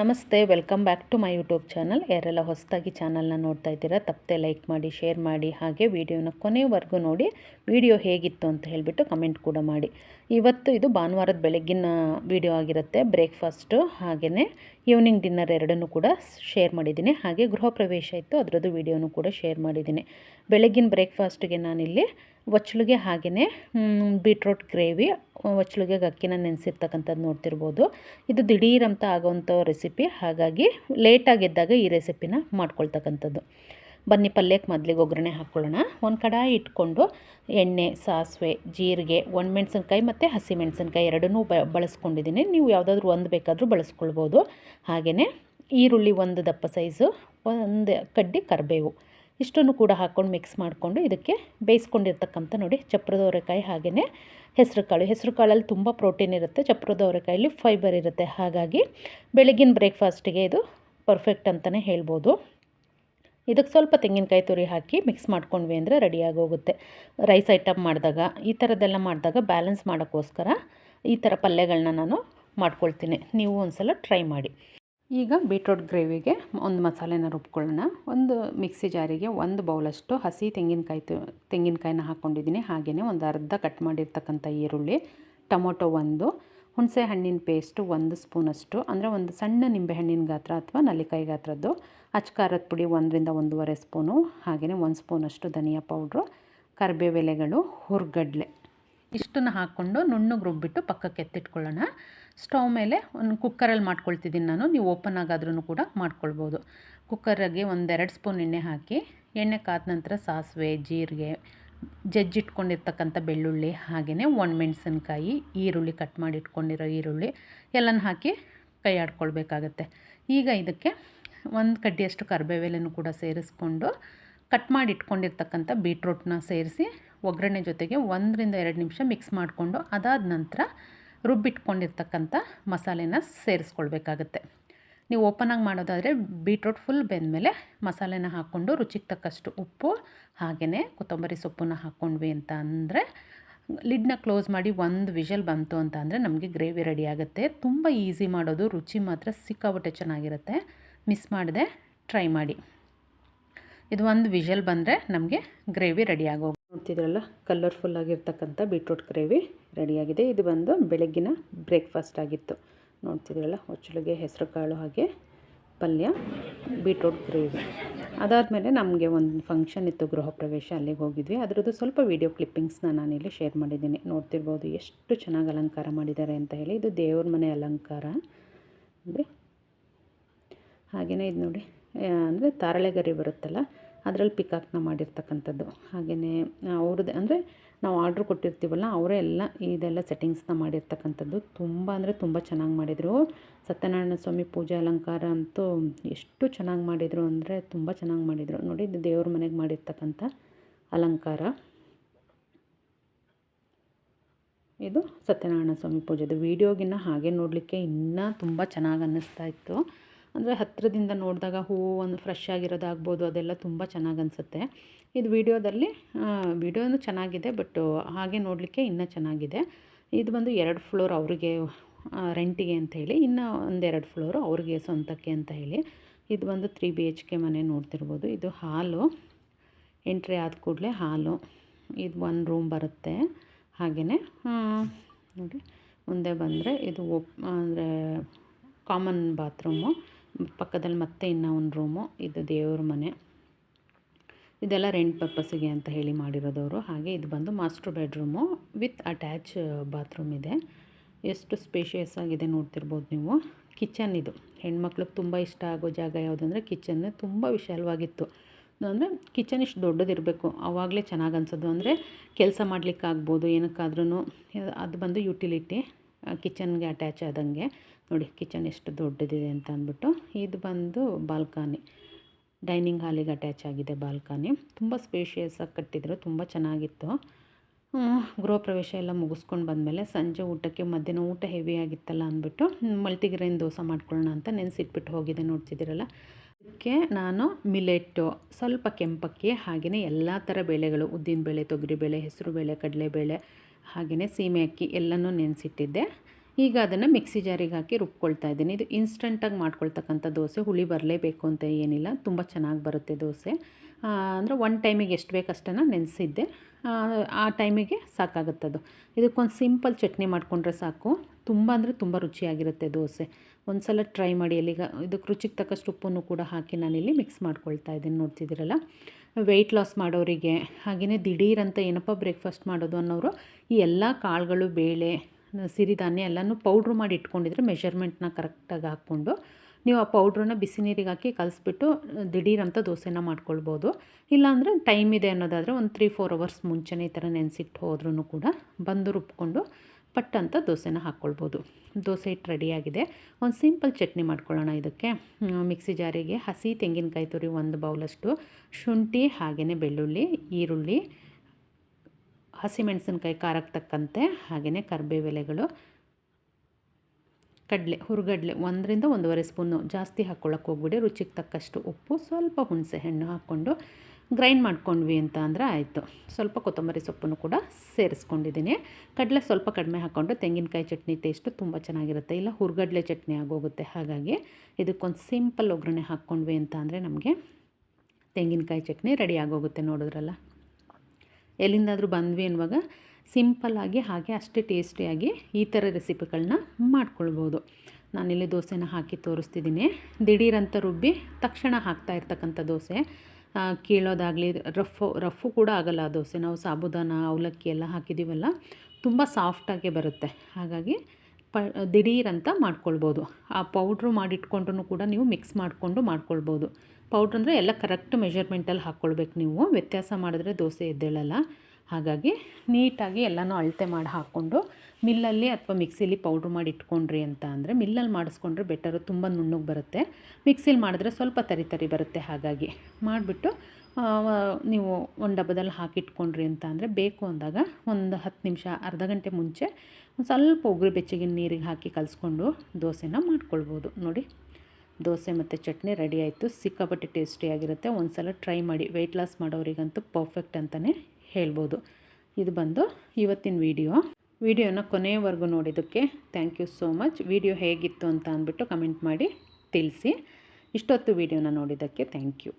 ನಮಸ್ತೆ, welcome back to my YouTube channel. ಯಾರೆಲ್ಲ ಹೊಸದಾಗಿ ಚಾನಲ್ನ ನೋಡ್ತಾ ಇದ್ದೀರಾ, ತಪ್ಪದೆ ಲೈಕ್ ಮಾಡಿ, ಶೇರ್ ಮಾಡಿ, ಹಾಗೆ ವಿಡಿಯೋನ ಕೊನೆವರೆಗೂ ನೋಡಿ, ವಿಡಿಯೋ ಹೇಗಿತ್ತು ಅಂತ ಹೇಳಿಬಿಟ್ಟು ಕಮೆಂಟ್ ಕೂಡ ಮಾಡಿ. ಇವತ್ತು ಇದು ಭಾನುವಾರದ ಬೆಳಗ್ಗಿನ ವಿಡಿಯೋ ಆಗಿರುತ್ತೆ, ಬ್ರೇಕ್ಫಾಸ್ಟು, ಹಾಗೆಯೇ ಈವ್ನಿಂಗ್ ಡಿನ್ನರ್ ಎರಡನ್ನೂ ಕೂಡ ಶೇರ್ ಮಾಡಿದ್ದೀನಿ. ಹಾಗೆ ಗೃಹ ಪ್ರವೇಶ ಇತ್ತು, ಅದರದ್ದು ವಿಡಿಯೋನೂ ಕೂಡ ಶೇರ್ ಮಾಡಿದ್ದೀನಿ. ಬೆಳಗ್ಗಿನ ಬ್ರೇಕ್ಫಾಸ್ಟ್ಗೆ ನಾನಿಲ್ಲಿ ಒಚ್ಚಲಿಗೆ ಹಾಗೆಯೇ ಬೀಟ್ರೋಟ್ ಗ್ರೇವಿ ಒಚ್ಚಲಿಗೆ ಅಕ್ಕಿನ ನೆನೆಸಿರ್ತಕ್ಕಂಥದ್ದು ನೋಡ್ತಿರ್ಬೋದು. ಇದು ದಿಢೀರಂತ ಆಗೋವಂಥ ರೆಸಿಪಿ ಹಾಗಾಗಿ ಲೇಟಾಗಿದ್ದಾಗ ಈ ರೆಸಿಪಿನ ಮಾಡ್ಕೊಳ್ತಕ್ಕಂಥದ್ದು. ಬನ್ನಿ ಪಲ್ಯಕ್ಕೆ ಮೊದಲಿಗೆ ಒಗ್ಗರಣೆ ಹಾಕ್ಕೊಳ್ಳೋಣ. ಒಂದು ಕಡಾಯಿ ಇಟ್ಕೊಂಡು ಎಣ್ಣೆ, ಸಾಸಿವೆ, ಜೀರಿಗೆ, ಒಣಮೆಣ್ಸಿನ್ಕಾಯಿ ಮತ್ತು ಹಸಿಮೆಣ್ಸಿನ್ಕಾಯಿ ಎರಡನ್ನೂ ಬ, ಬಳಸ್ಕೊಂಡಿದ್ದೀನಿ. ನೀವು ಯಾವುದಾದ್ರೂ ಒಂದು ಬೇಕಾದರೂ ಬಳಸ್ಕೊಳ್ಬೋದು. ಹಾಗೆಯೇ ಈರುಳ್ಳಿ ಒಂದು ದಪ್ಪ ಸೈಜು ಒಂದು ಕಡ್ಡಿ ಕರಿಬೇವು. ಇಷ್ಟನ್ನು ಕೂಡ ಹಾಕ್ಕೊಂಡು ಮಿಕ್ಸ್ ಮಾಡಿಕೊಂಡು ಇದಕ್ಕೆ ಬೇಯಿಸ್ಕೊಂಡಿರ್ತಕ್ಕಂಥ ನೋಡಿ ಚಪ್ರದ ಅವರೆಕಾಯಿ ಹಾಗೆಯೇ ಹೆಸರು ಕಾಳು. ತುಂಬ ಪ್ರೋಟೀನ್ ಇರುತ್ತೆ, ಚಪ್ರದ ಅವರೆಕಾಯಲ್ಲಿ ಫೈಬರ್ ಇರುತ್ತೆ. ಹಾಗಾಗಿ ಬೆಳಗಿನ ಬ್ರೇಕ್ಫಾಸ್ಟಿಗೆ ಇದು ಪರ್ಫೆಕ್ಟ್ ಅಂತಲೇ ಹೇಳ್ಬೋದು. ಇದಕ್ಕೆ ಸ್ವಲ್ಪ ತೆಂಗಿನಕಾಯಿ ತುರಿ ಹಾಕಿ ಮಿಕ್ಸ್ ಮಾಡ್ಕೊಂಡ್ವಿ ಅಂದರೆ ರೆಡಿಯಾಗಿ ಹೋಗುತ್ತೆ. ರೈಸ್ ಐಟಮ್ ಮಾಡಿದಾಗ, ಈ ಥರದ್ದೆಲ್ಲ ಮಾಡಿದಾಗ ಬ್ಯಾಲೆನ್ಸ್ ಮಾಡೋಕ್ಕೋಸ್ಕರ ಈ ಥರ ಪಲ್ಯಗಳನ್ನ ನಾನು ಮಾಡ್ಕೊಳ್ತೀನಿ. ನೀವು ಒಂದು ಸಲ ಟ್ರೈ ಮಾಡಿ. ಈಗ ಬೀಟ್ರೋಟ್ ಗ್ರೇವಿಗೆ ಒಂದು ಮಸಾಲೆನ ರುಬ್ಕೊಳ್ಳೋಣ. ಒಂದು ಮಿಕ್ಸಿ ಜಾರಿಗೆ ಒಂದು ಬೌಲಷ್ಟು ಹಸಿ ತೆಂಗಿನಕಾಯಿ ತೆಂಗಿನಕಾಯಿನ ಹಾಕ್ಕೊಂಡಿದ್ದೀನಿ ಹಾಗೆಯೇ ಒಂದು ಅರ್ಧ ಕಟ್ ಮಾಡಿರ್ತಕ್ಕಂಥ ಈರುಳ್ಳಿ, ಟೊಮೊಟೊ ಒಂದು, ಹುಣಸೆ ಹಣ್ಣಿನ ಪೇಸ್ಟು ಒಂದು ಸ್ಪೂನಷ್ಟು, ಅಂದರೆ ಒಂದು ಸಣ್ಣ ನಿಂಬೆಹಣ್ಣಿನ ಗಾತ್ರ ಅಥವಾ ನಲ್ಲಿಕಾಯಿ ಗಾತ್ರದ್ದು ಅಚ್ಕಾರದ ಪುಡಿ ಒಂದರಿಂದ ಒಂದೂವರೆ ಸ್ಪೂನು ಹಾಗೆಯೇ ಒಂದು ಸ್ಪೂನಷ್ಟು ಧನಿಯಾ ಪೌಡ್ರು, ಕರಿಬೇವೆಲೆಗಳು, ಹುರ್ಗಡ್ಲೆ. ಇಷ್ಟನ್ನು ಹಾಕ್ಕೊಂಡು ನುಣ್ಣಗೆ ರುಬ್ಬಿಟ್ಟು ಪಕ್ಕಕ್ಕೆ ಎತ್ತಿಟ್ಕೊಳ್ಳೋಣ ಸ್ಟವ್ ಮೇಲೆ ಒಂದು ಕುಕ್ಕರಲ್ಲಿ ಮಾಡ್ಕೊಳ್ತಿದ್ದೀನಿ ನಾನು. ನೀವು ಓಪನ್ ಆಗಾದ್ರೂ ಕೂಡ ಮಾಡ್ಕೊಳ್ಬೋದು. ಕುಕ್ಕರಿಗೆ ಒಂದೆರಡು ಸ್ಪೂನ್ ಎಣ್ಣೆ ಹಾಕಿ, ಎಣ್ಣೆ ಕಾದ ನಂತರ ಸಾಸಿವೆ, ಜೀರಿಗೆ, ಜಜ್ಜಿಟ್ಕೊಂಡಿರ್ತಕ್ಕಂಥ ಬೆಳ್ಳುಳ್ಳಿ ಹಾಗೆಯೇ ಒಣಮೆಣ್ಸಿನ್ಕಾಯಿ ಈರುಳ್ಳಿ ಕಟ್ ಮಾಡಿ ಇಟ್ಕೊಂಡಿರೋ ಈರುಳ್ಳಿ ಎಲ್ಲನೂ ಹಾಕಿ ಕೈ ಆಡ್ಕೊಳ್ಬೇಕಾಗತ್ತೆ ಈಗ ಇದಕ್ಕೆ ಒಂದು ಕಡ್ಡಿಯಷ್ಟು ಕರಿಬೇವೆಲೆನೂ ಕೂಡ ಸೇರಿಸ್ಕೊಂಡು ಕಟ್ ಮಾಡಿ ಇಟ್ಕೊಂಡಿರ್ತಕ್ಕಂಥ ಬೀಟ್ರೂಟ್ನ ಸೇರಿಸಿ ಒಗ್ಗರಣೆ ಜೊತೆಗೆ ಒಂದರಿಂದ ಎರಡು ನಿಮಿಷ ಮಿಕ್ಸ್ ಮಾಡಿಕೊಂಡು ಅದಾದ ನಂತರ ರುಬ್ಬಿಟ್ಕೊಂಡಿರ್ತಕ್ಕಂಥ ಮಸಾಲೆನ ಸೇರಿಸ್ಕೊಳ್ಬೇಕಾಗತ್ತೆ. ನೀವು ಓಪನಾಗಿ ಮಾಡೋದಾದರೆ ಬೀಟ್ರೋಟ್ ಫುಲ್ ಬೆಂದಮೇಲೆ ಮಸಾಲೆನ ಹಾಕ್ಕೊಂಡು ರುಚಿಗೆ ತಕ್ಕಷ್ಟು ಉಪ್ಪು ಹಾಗೆಯೇ ಕೊತ್ತಂಬರಿ ಸೊಪ್ಪನ್ನ ಹಾಕ್ಕೊಂಡ್ವಿ ಅಂತ ಅಂದರೆ, ಲಿಡ್ನ ಕ್ಲೋಸ್ ಮಾಡಿ ಒಂದು ವಿಷಲ್ ಬಂತು ಅಂತ ಅಂದರೆ ನಮಗೆ ಗ್ರೇವಿ ರೆಡಿ ಆಗುತ್ತೆ. ತುಂಬ ಈಸಿ ಮಾಡೋದು, ರುಚಿ ಮಾತ್ರ ಸಿಕ್ಕಾಬಟ್ಟೆ ಚೆನ್ನಾಗಿರುತ್ತೆ. ಮಿಸ್ ಮಾಡದೆ ಟ್ರೈ ಮಾಡಿ. ಇದು ಒಂದು ವಿಷಲ್ ಬಂದರೆ ನಮಗೆ ಗ್ರೇವಿ ರೆಡಿ ಆಗೋ ನೋಡ್ತಿದ್ರಲ್ಲ? ಕಲರ್ಫುಲ್ ಆಗಿರ್ತಕ್ಕಂಥ ಬೀಟ್ರೂಟ್ ಗ್ರೇವಿ ರೆಡಿಯಾಗಿದೆ. ಇದು ಬಂದು ಬೆಳಗ್ಗಿನ ಬ್ರೇಕ್ಫಾಸ್ಟ್ ಆಗಿತ್ತು. ನೋಡ್ತಿದ್ರಲ್ಲ? ಹೊಚ್ಚಲಿಗೆ ಹೆಸರು ಕಾಳು ಹಾಗೆ ಪಲ್ಯ ಬೀಟ್ರೂಟ್ ಗ್ರೇವಿ ಅದಾದಮೇಲೆ ನಮಗೆ ಒಂದು ಫಂಕ್ಷನ್ ಇತ್ತು, ಗೃಹ ಪ್ರವೇಶ. ಅಲ್ಲಿಗೆ ಹೋಗಿದ್ವಿ. ಅದರದ್ದು ಸ್ವಲ್ಪ ವೀಡಿಯೋ ಕ್ಲಿಪ್ಪಿಂಗ್ಸ್ನ ನಾನಿಲ್ಲಿ ಶೇರ್ ಮಾಡಿದ್ದೀನಿ. ನೋಡ್ತಿರ್ಬೋದು ಎಷ್ಟು ಚೆನ್ನಾಗಿ ಅಲಂಕಾರ ಮಾಡಿದ್ದಾರೆ ಅಂತ ಹೇಳಿ. ಇದು ದೇವ್ರ ಮನೆ ಅಲಂಕಾರ. ಅಂದರೆ ಹಾಗೆಯೇ ಇದು ನೋಡಿ. ಅಂದರೆ ತಾರಳೆಗರಿ ಬರುತ್ತಲ್ಲ? ಅದರಲ್ಲಿ ಪಿಕಾಕ್ನ ಮಾಡಿರ್ತಕ್ಕಂಥದ್ದು. ಹಾಗೆಯೇ ಅವ್ರದ್ದು, ಅಂದರೆ ನಾವು ಆರ್ಡ್ರ್ ಕೊಟ್ಟಿರ್ತೀವಲ್ಲ, ಅವರೇ ಎಲ್ಲ ಇದೆಲ್ಲ ಸೆಟ್ಟಿಂಗ್ಸ್ನ ಮಾಡಿರ್ತಕ್ಕಂಥದ್ದು. ತುಂಬ ಅಂದರೆ ತುಂಬ ಚೆನ್ನಾಗಿ ಮಾಡಿದರು. ಸತ್ಯನಾರಾಯಣ ಸ್ವಾಮಿ ಪೂಜಾ ಅಲಂಕಾರ ಅಂತೂ ಎಷ್ಟು ಚೆನ್ನಾಗಿ ಮಾಡಿದರು ಅಂದರೆ ತುಂಬ ಚೆನ್ನಾಗಿ ಮಾಡಿದರು. ನೋಡಿ, ಇದು ದೇವ್ರ ಮನೆಗೆ ಮಾಡಿರ್ತಕ್ಕಂಥ ಅಲಂಕಾರ. ಇದು ಸತ್ಯನಾರಾಯಣ ಸ್ವಾಮಿ ಪೂಜೆದು. ವೀಡಿಯೋಗಿನ್ನ ಹಾಗೆ ನೋಡಲಿಕ್ಕೆ ಇನ್ನೂ ತುಂಬ ಚೆನ್ನಾಗಿ ಅನ್ನಿಸ್ತಾ ಇತ್ತು. ಅಂದರೆ ಹತ್ತಿರದಿಂದ ನೋಡಿದಾಗ ಹೂವು ಒಂದು ಫ್ರೆಶ್ ಆಗಿರೋದಾಗ್ಬೋದು, ಅದೆಲ್ಲ ತುಂಬ ಚೆನ್ನಾಗಿ ಅನಿಸುತ್ತೆ. ಇದು ವಿಡಿಯೋದಲ್ಲಿ ವಿಡಿಯೋನೂ ಚೆನ್ನಾಗಿದೆ, ಬಟ್ ಹಾಗೆ ನೋಡಲಿಕ್ಕೆ ಇನ್ನೂ ಚೆನ್ನಾಗಿದೆ. ಇದು ಬಂದು ಎರಡು ಫ್ಲೋರ್ ಅವರಿಗೆ ರೆಂಟಿಗೆ ಅಂತ ಹೇಳಿ, ಇನ್ನು ಒಂದೆರಡು ಫ್ಲೋರು ಅವ್ರಿಗೆ ಸ್ವಂತಕ್ಕೆ ಅಂತ ಹೇಳಿ. ಇದು ಬಂದು ತ್ರೀ ಬಿ ಎಚ್ ಕೆ ಮನೆ ನೋಡ್ತಿರ್ಬೋದು. ಇದು ಹಾಲು ಎಂಟ್ರಿ ಆದ ಕೂಡಲೇ ಹಾಲು. ಇದು ಒಂದು ರೂಮ್ ಬರುತ್ತೆ ಹಾಗೆಯೇ ನೋಡಿ. ಮುಂದೆ ಬಂದರೆ ಇದು ಒಪ್, ಅಂದರೆ ಕಾಮನ್ ಬಾತ್ರೂಮು ಪಕ್ಕದಲ್ಲಿ ಮತ್ತೆ ಇನ್ನೂ ಒಂದು ರೂಮು, ಇದು ದೇವ್ರ ಮನೆ. ಇದೆಲ್ಲ ರೆಂಟ್ ಪರ್ಪಸ್ಸಿಗೆ ಅಂತ ಹೇಳಿ ಮಾಡಿರೋದವರು. ಹಾಗೆ ಇದು ಬಂದು master bedroom with attach bathroom ಇದೆ. ಎಷ್ಟು ಸ್ಪೇಷಿಯಸ್ ಆಗಿದೆ ನೋಡ್ತಿರ್ಬೋದು ನೀವು. ಕಿಚನ್ ಇದು. ಹೆಣ್ಮಕ್ಳಿಗೆ ತುಂಬ ಇಷ್ಟ ಆಗೋ ಜಾಗ ಯಾವುದಂದ್ರೆ ಕಿಚನ್ ತುಂಬ ವಿಶಾಲವಾಗಿತ್ತು. ಅಂದರೆ ಕಿಚನ್ ಇಷ್ಟು ದೊಡ್ಡದಿರಬೇಕು. ಆವಾಗಲೇ ಚೆನ್ನಾಗಿ ಅನ್ಸೋದು. ಅಂದರೆ ಕೆಲಸ ಮಾಡಲಿಕ್ಕಾಗ್ಬೋದು ಏನಕ್ಕಾದ್ರೂ ಅದು ಬಂದು ಯುಟಿಲಿಟಿ ಕಿಚನ್ಗೆ ಅಟ್ಯಾಚ್ ಆದಂಗೆ. ನೋಡಿ, ಕಿಚನ್ ಎಷ್ಟು ದೊಡ್ಡದಿದೆ ಅಂತ ಅಂದ್ಬಿಟ್ಟು ಇದು ಬಂದು ಬಾಲ್ಕನಿ. ಡೈನಿಂಗ್ ಹಾಲಿಗೆ ಅಟ್ಯಾಚ್ ಆಗಿದೆ ಬಾಲ್ಕನಿ. ತುಂಬ ಸ್ಪೇಷಿಯಸ್ಸಾಗಿ ಕಟ್ಟಿದ್ರು, ತುಂಬ ಚೆನ್ನಾಗಿತ್ತು. ಗೃಹ ಪ್ರವೇಶ ಎಲ್ಲ ಮುಗಿಸ್ಕೊಂಡು ಬಂದಮೇಲೆ ಸಂಜೆ ಊಟಕ್ಕೆ, ಮಧ್ಯಾಹ್ನ ಊಟ ಹೆವಿ ಆಗಿತ್ತಲ್ಲ ಅಂದ್ಬಿಟ್ಟು ಮಲ್ಟಿಗ್ರೈನ್ ದೋಸೆ ಮಾಡ್ಕೊಳ್ಳೋಣ ಅಂತ ನೆನೆಸಿಟ್ಬಿಟ್ಟು ಹೋಗಿದೆ ನೋಡ್ತಿದ್ದೀರಲ್ಲ. ಅದಕ್ಕೆ ನಾನು ಮಿಲೆಟ್ಟು ಸ್ವಲ್ಪ ಕೆಂಪಕ್ಕಿ ಹಾಗೆಯೇ ಎಲ್ಲ ಥರ ಬೇಳೆಗಳು ಉದ್ದಿನಬೇಳೆ ತೊಗರಿಬೇಳೆ ಕಡಲೆ ಕಡಲೆಬೇಳೆ ಹಾಗೆಯೇ ಸೀಮೆ ಅಕ್ಕಿ ಎಲ್ಲನೂ ನೆನೆಸಿಟ್ಟಿದ್ದೆ. ಈಗ ಅದನ್ನು ಮಿಕ್ಸಿ ಜಾರಿಗೆ ಹಾಕಿ ರುಬ್ಕೊಳ್ತಾ ಇದ್ದೀನಿ. ಇದು ಇನ್ಸ್ಟಂಟಾಗಿ ಮಾಡ್ಕೊಳ್ತಕ್ಕಂಥ ದೋಸೆ. ಹುಳಿ ಬರಲೇಬೇಕು ಅಂತ ಏನಿಲ್ಲ. ತುಂಬ ಚೆನ್ನಾಗಿ ಬರುತ್ತೆ ದೋಸೆ. ಅಂದರೆ ಒನ್ ಟೈಮಿಗೆ ಎಷ್ಟು ಬೇಕಷ್ಟನ್ನು ನೆನೆಸಿದ್ದೆ. ಆ ಟೈಮಿಗೆ ಸಾಕಾಗುತ್ತದು. ಇದಕ್ಕೊಂದು ಸಿಂಪಲ್ ಚಟ್ನಿ ಮಾಡಿಕೊಂಡ್ರೆ ಸಾಕು. ತುಂಬ ಅಂದರೆ ತುಂಬ ರುಚಿಯಾಗಿರುತ್ತೆ ದೋಸೆ. ಒಂದು ಸಲ ಟ್ರೈ ಮಾಡಿ ಅಲ್ಲಿಗ ಇದಕ್ಕೆ ರುಚಿಗೆ ತಕ್ಕಷ್ಟು ಉಪ್ಪನ್ನು ಕೂಡ ಹಾಕಿ ನಾನಿಲ್ಲಿ ಮಿಕ್ಸ್ ಮಾಡ್ಕೊಳ್ತಾ ಇದ್ದೀನಿ. ನೋಡ್ತಿದ್ದೀರಲ್ಲ? ವೆಯ್ಟ್ ಲಾಸ್ ಮಾಡೋರಿಗೆ ಹಾಗೆಯೇ ದಿಢೀರಂತ ಏನಪ್ಪ ಬ್ರೇಕ್ಫಾಸ್ಟ್ ಮಾಡೋದು ಅನ್ನೋರು, ಈ ಎಲ್ಲ ಕಾಳುಗಳು, ಬೇಳೆ ಸಿರಿಧಾನ್ಯ ಎಲ್ಲನೂ ಪೌಡ್ರ್ ಮಾಡಿ ಇಟ್ಕೊಂಡಿದ್ರೆ ಮೆಷರ್ಮೆಂಟ್ನ ಕರೆಕ್ಟಾಗಿ ಹಾಕ್ಕೊಂಡು ನೀವು ಆ ಪೌಡ್ರನ್ನ ಬಿಸಿ ನೀರಿಗೆ ಹಾಕಿ ಕಲಿಸ್ಬಿಟ್ಟು ದಿಢೀರಂತ ದೋಸೆನ ಮಾಡ್ಕೊಳ್ಬೋದು. ಇಲ್ಲಾಂದರೆ ಟೈಮ್ ಇದೆ ಅನ್ನೋದಾದರೆ ಒಂದು ತ್ರೀ ಫೋರ್ ಅವರ್ಸ್ ಮುಂಚೆನೇ ಈ ಥರ ನೆನೆಸಿಟ್ಟು ಹೋದ್ರೂ ಕೂಡ ಬಂದು ರುಬ್ಕೊಂಡು ಪಟ್ಟಂತ ದೋಸೆನ ಹಾಕ್ಕೊಳ್ಬೋದು. ದೋಸೆ ಹಿಟ್ಟು ರೆಡಿಯಾಗಿದೆ ಒಂದು ಸಿಂಪಲ್ ಚಟ್ನಿ ಮಾಡ್ಕೊಳ್ಳೋಣ ಇದಕ್ಕೆ. ಮಿಕ್ಸಿ ಜಾರಿಗೆ ಹಸಿ ತೆಂಗಿನಕಾಯಿ ತುರಿ ಒಂದು ಬೌಲಷ್ಟು ಶುಂಠಿ ಹಾಗೆಯೇ ಬೆಳ್ಳುಳ್ಳಿ, ಈರುಳ್ಳಿ ಹಸಿಮೆಣಸಿನ್ಕಾಯಿ ಖಾರಕ್ಕೆ ತಕ್ಕಂತೆ ಹಾಗೆಯೇ ಕರಿಬೇವೆಲೆಗಳು, ಕಡಲೆ, ಹುರುಗಡಲೆ ಒಂದರಿಂದ ಒಂದೂವರೆ ಸ್ಪೂನು ಜಾಸ್ತಿ ಹಾಕ್ಕೊಳ್ಳೋಕೆ ಹೋಗ್ಬಿಡಿ, ರುಚಿಗೆ ತಕ್ಕಷ್ಟು ಉಪ್ಪು, ಸ್ವಲ್ಪ ಹುಣಸೆ ಹಣ್ಣು ಹಾಕ್ಕೊಂಡು ಗ್ರೈಂಡ್ ಮಾಡ್ಕೊಂಡ್ವಿ ಅಂತ ಅಂದರೆ ಆಯಿತು. ಸ್ವಲ್ಪ ಕೊತ್ತಂಬರಿ ಸೊಪ್ಪನ್ನು ಕೂಡ ಸೇರಿಸ್ಕೊಂಡಿದ್ದೀನಿ. ಕಡಲೆ ಸ್ವಲ್ಪ ಕಡಿಮೆ ಹಾಕ್ಕೊಂಡು ತೆಂಗಿನಕಾಯಿ ಚಟ್ನಿ ಟೇಸ್ಟು ತುಂಬ ಚೆನ್ನಾಗಿರುತ್ತೆ. ಇಲ್ಲ, ಹುರ್ಗಡ್ಲೆ ಚಟ್ನಿ ಆಗೋಗುತ್ತೆ. ಹಾಗಾಗಿ ಇದಕ್ಕೊಂದು ಸಿಂಪಲ್ ಒಗ್ಗರಣೆ ಹಾಕ್ಕೊಂಡ್ವಿ ಅಂತ ಅಂದರೆ ನಮಗೆ ತೆಂಗಿನಕಾಯಿ ಚಟ್ನಿ ರೆಡಿ ಆಗೋಗುತ್ತೆ ನೋಡಿದ್ರಲ್ಲ. ಎಲ್ಲಿಂದಾದರೂ ಬಂದ್ವಿ ಅನ್ನುವಾಗ ಸಿಂಪಲ್ಲಾಗಿ ಹಾಗೆ ಅಷ್ಟೇ ಟೇಸ್ಟಿಯಾಗಿ ಈ ಥರ ರೆಸಿಪಿಗಳನ್ನ ಮಾಡ್ಕೊಳ್ಬೋದು. ನಾನಿಲ್ಲಿ ದೋಸೆನ ಹಾಕಿ ತೋರಿಸ್ತಿದ್ದೀನಿ. ದಿಢೀರಂತ ರುಬ್ಬಿ ತಕ್ಷಣ ಹಾಕ್ತಾ ಇರ್ತಕ್ಕಂಥ ದೋಸೆ. ಕೀಳೋದಾಗಲಿ ರಫು ರಫು ಕೂಡ ಆಗಲ್ಲ ಆ ದೋಸೆ. ನಾವು ಸಾಬುದಾನ, ಅವಲಕ್ಕಿ ಎಲ್ಲ ಹಾಕಿದ್ದೀವಲ್ಲ ತುಂಬ ಸಾಫ್ಟಾಗೆ ಬರುತ್ತೆ. ಹಾಗಾಗಿ ಪ, ದಿಢೀರಂತ ಮಾಡ್ಕೊಳ್ಬೋದು. ಆ ಪೌಡ್ರು ಮಾಡಿಟ್ಕೊಂಡ್ರೂ ಕೂಡ ನೀವು ಮಿಕ್ಸ್ ಮಾಡಿಕೊಂಡು ಮಾಡ್ಕೊಳ್ಬೋದು. ಪೌಡ್ರ್ ಅಂದರೆ ಎಲ್ಲ ಕರೆಕ್ಟ್ ಮೆಷರ್ಮೆಂಟಲ್ಲಿ ಹಾಕ್ಕೊಳ್ಬೇಕು ನೀವು. ವ್ಯತ್ಯಾಸ ಮಾಡಿದ್ರೆ ದೋಸೆ ಎದ್ದೇಳಲ್ಲ. ಹಾಗಾಗಿ ನೀಟಾಗಿ ಎಲ್ಲನೂ ಅಳತೆ ಮಾಡಿ ಹಾಕ್ಕೊಂಡು ಮಿಲ್ಲಲ್ಲಿ ಅಥವಾ ಮಿಕ್ಸಿಲಿ ಪೌಡ್ರ್ ಮಾಡಿ ಇಟ್ಕೊಂಡ್ರಿ ಅಂತ ಅಂದರೆ ಮಿಲ್ಲಲ್ಲಿ ಮಾಡಿಸ್ಕೊಂಡ್ರೆ ಬೆಟರು ತುಂಬ ನುಣ್ಣಗೆ ಬರುತ್ತೆ. ಮಿಕ್ಸಿಲಿ ಮಾಡಿದ್ರೆ ಸ್ವಲ್ಪ ತರಿ ತರಿ ಬರುತ್ತೆ. ಹಾಗಾಗಿ ಮಾಡಿಬಿಟ್ಟು ನೀವು ಒಂದು ಡಬ್ಬದಲ್ಲಿ ಹಾಕಿಟ್ಕೊಂಡ್ರಿ ಅಂತ ಅಂದರೆ ಬೇಕು ಅಂದಾಗ ಒಂದು ಹತ್ತು ನಿಮಿಷ, ಅರ್ಧ ಗಂಟೆ ಮುಂಚೆ ಒಂದು ಸ್ವಲ್ಪ ಉಗುರು ಬೆಚ್ಚಗಿನ ನೀರಿಗೆ ಹಾಕಿ ಕಲಿಸ್ಕೊಂಡು ದೋಸೆನ ಮಾಡ್ಕೊಳ್ಬೋದು. ನೋಡಿ. ದೋಸೆ ಮತ್ತು ಚಟ್ನಿ ರೆಡಿ ಆಯಿತು. ಸಿಕ್ಕಾಪಟ್ಟೆ ಟೇಸ್ಟಿಯಾಗಿರುತ್ತೆ ಒಂದು ಸಲ ಟ್ರೈ ಮಾಡಿ. ವೆಯ್ಟ್ ಲಾಸ್ ಮಾಡೋರಿಗಂತೂ ಪರ್ಫೆಕ್ಟ್ ಅಂತಲೇ ಹೇಳ್ಬೋದು. ಇದು ಬಂದು ಇವತ್ತಿನ ವಿಡಿಯೋ ವಿಡಿಯೋನ ಕೊನೆಯವರೆಗೂ ನೋಡಿದ್ದಕ್ಕೆ thank you so much video ಹೇಗಿತ್ತು ಅಂತ ಅಂದ್ಬಿಟ್ಟು ಕಮೆಂಟ್ ಮಾಡಿ ತಿಳಿಸಿ. ಇಷ್ಟೊತ್ತು ವಿಡಿಯೋನ ನೋಡಿದ್ದಕ್ಕೆ ಥ್ಯಾಂಕ್ ಯು